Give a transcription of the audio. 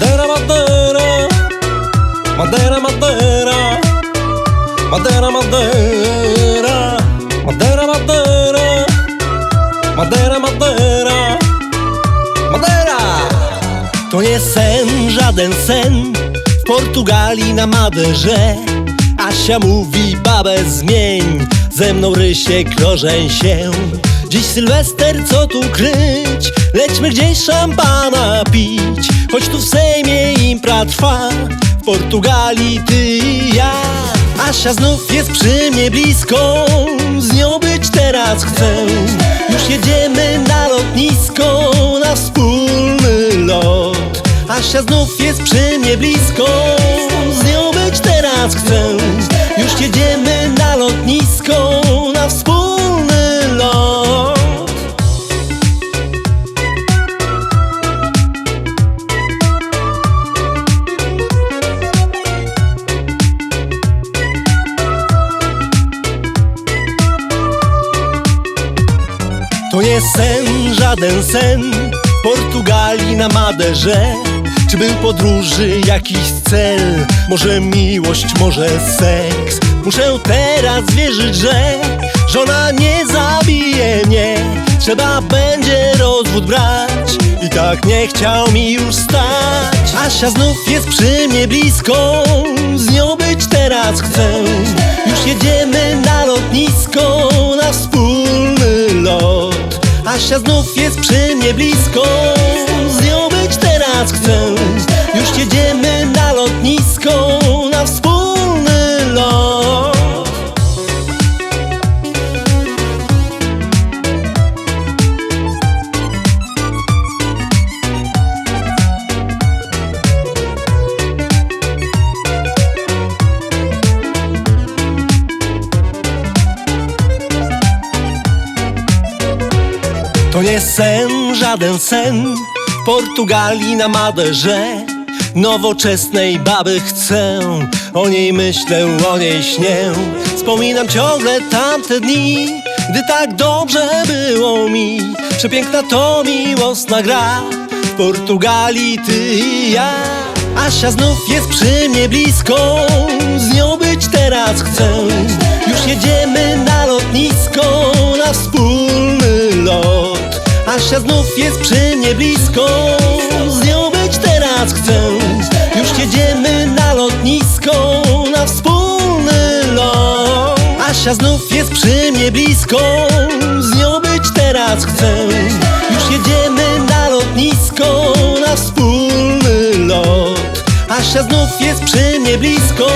Madeira Madeira, Madeira Madeira, Madeira Madeira, Madeira Madeira, Madeira Madeira. To nie sen, żaden sen. W Portugalii na Maderze Asia mówi babę zmień. Ze mną rysie krożeń się Dziś Sylwester, co tu kryć? Lećmy gdzieś szampana pić. Choć tu w Sejmie impra trwa W Portugalii ty i ja. Asia znów jest przy mnie blisko Z nią być teraz chcę Już jedziemy na lotnisko Na wspólny lot. Asia znów jest przy mnie blisko Z nią być teraz chcę To nie sen, żaden sen Portugalii na Maderze. Czy był podróży jakiś cel? Może miłość, może seks? Muszę teraz wierzyć, że Żona nie zabije mnie. Trzeba będzie rozwód brać. I tak nie chciał mi już stać. Asia znów jest przy mnie blisko. Z nią być teraz chcę. Już jedziemy na lotnisko Na lot Asia znów jest przy mnie blisko. Z nią być teraz chcę. Już jedziemy na lotnisko To nie sen, żaden sen. W Portugalii na Maderze. Nowoczesnej baby chcę. O niej myślę, o niej śnię. Wspominam ciągle tamte dni Gdy tak dobrze było mi. Przepiękna to miłosna gra. W Portugalii ty i ja. Asia znów jest przy mnie blisko. Z nią być teraz chcę. Już jedziemy na lotnisko Asia znów jest przy mnie blisko. Z nią być teraz chcę. Już jedziemy na lotnisko Na wspólny lot. Asia znów jest przy mnie blisko. Z nią być teraz chcę. Już jedziemy na lotnisko Na wspólny lot. Asia znów jest przy mnie blisko